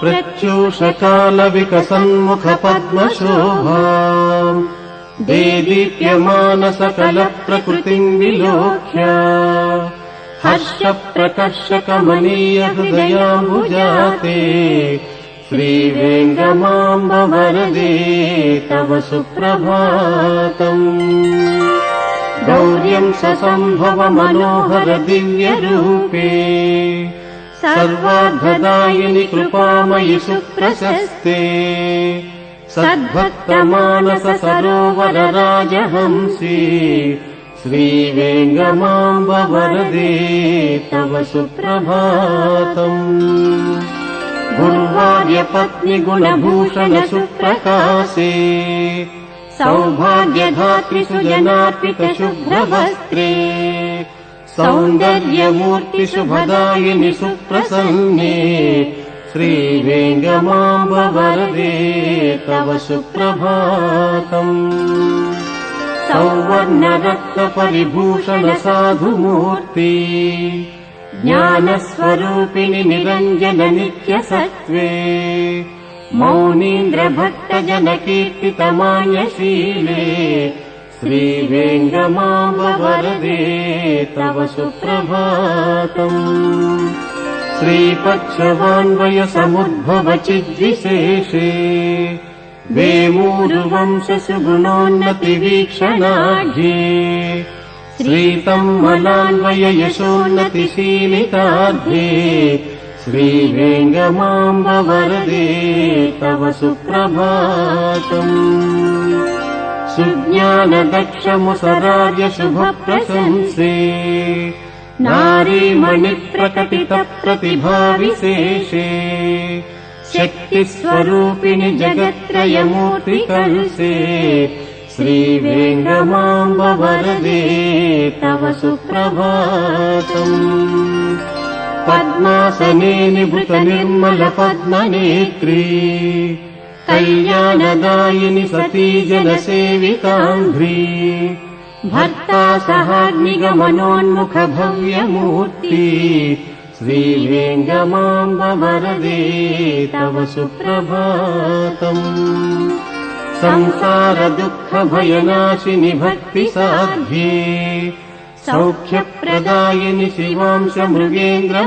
प्रत्यूषकालविकसन्मुखपद्मशोभा देदीप्यमानसकलप्रकृतिम् विलोक्य हर्षप्रकर्षकमनीय हृदयाम्बुजाते श्रीवेङ्गमाम्ब वरदे तव सुप्रभातम् गौर्यम् ससम्भव मनोहर दिव्यरूपे सर्वार्धदायिनि कृपामयि सुप्रशस्ते। सद्भक्तमानस सरोवर राजहंसि श्रीवेङ्गमाम्ब वरदे तव सुप्रभातम्। गुर्वार्यपत्नि गुणभूषण सुप्रकाशे सौभाग्यधात्रि सुजनार्पित सौन्दर्यमूर्ति शुभदायिनि सुप्रसन्ने श्रीवेङ्गमाम्ब वरदे तव सुप्रभातम्। सौवर्णरत्नपरिभूषण साधुमूर्ति ज्ञानस्वरूपिणि निरञ्जन नित्यसत्त्वे मौनीन्द्रभक्तजनकीर्तितमान्यशीले श्रीवेङ्गमाम्ब वरदे तव सुप्रभातम्। श्रीपक्षवान्वयसमुद्भव चिद्विशेषे वेमूरुवंश सुगुणोन्नतिवीक्षणाढ्ये श्रीतम् मलान्वय यशोन्नतिशीलिताध्ये श्रीवेङ्गमाम्ब वरदे तव सुप्रभातम् सुज्ञानदक्षमुसरार्य शुभप्रशंसे नारीमणिप्रकटितप्रतिभाविशेषे। शक्तिस्वरूपिणि जगत्त्रयमूर्तिकल्से श्रीवेङ्गमाम्ब वरदे तव सुप्रभातम्। पद्मासने निभृत निर्मल पद्मनेत्री कल्याणदायिनि सती जनसेविकाङ्घ्री भर्ता सहाग्निगमनोन्मुख भव्यमूर्ति श्रीवेङ्गमाम्ब वरदे तव सुप्रभातम्। संसार दुःख भयनाशिनि भक्तिसाध्ये सौख्यप्रदायिनि शिवांश मृगेन्द्र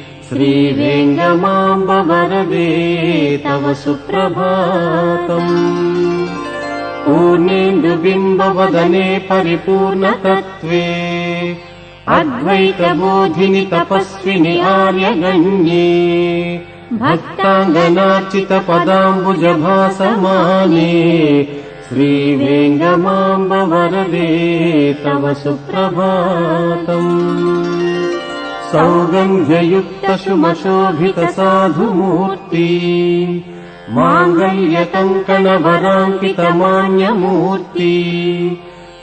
जागरूके नाथानुकूल परिचर्य नयाझ चित्ते निःसङ्गि सङ्घ परिकीर्तित पुण्यमूर्ति श्रीवेङ्गमाम्ब वरदे तव सुप्रभातम्। पूर्णेन्दुबिम्बवदने परिपूर्णतत्त्वे अद्वैतबोधिनि तपस्विनि आर्यगण्ये भक्ताङ्गनार्चित पदाम्बुजभासमाने तव सुप्रभातम् साधुमूर्ति माङ्गल्यकङ्कणवराङ्कितमान्यमूर्ति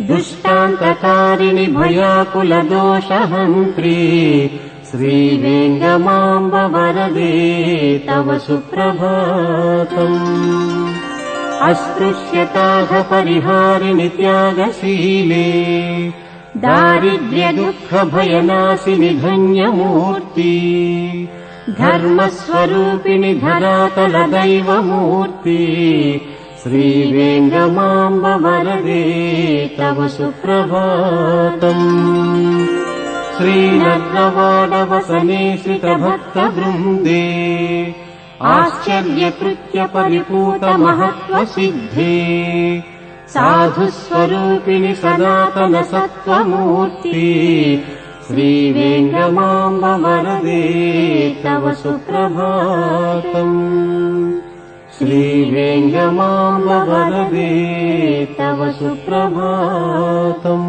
दुष्टान्तकारिणि भयाकुलदोषहन्त्री श्रीवेङ्गमाम्ब वरदे तव सुप्रभातम्। अस्पृश्यताः परिहारिणि त्यागशीले दारिद्र्य दुःख भयनाशिनि धन्यमूर्ति। धर्मस्वरूपिणि धरातल दैवमूर्ति श्रीवेङ्गमाम्ब वरदे तव सुप्रभातम्। श्रीनग्रवाडवसनेशितभक्तवृन्दे आश्चर्यकृत्य परिपूत महत्त्वसिद्धे साधुस्वरूपिणि सनातन सत्त्वमूर्ति श्रीवेङ्गमाम्ब वरदे तव सुप्रभातम् श्रीवेङ्गमाम्ब वरदे तव सुप्रभातम्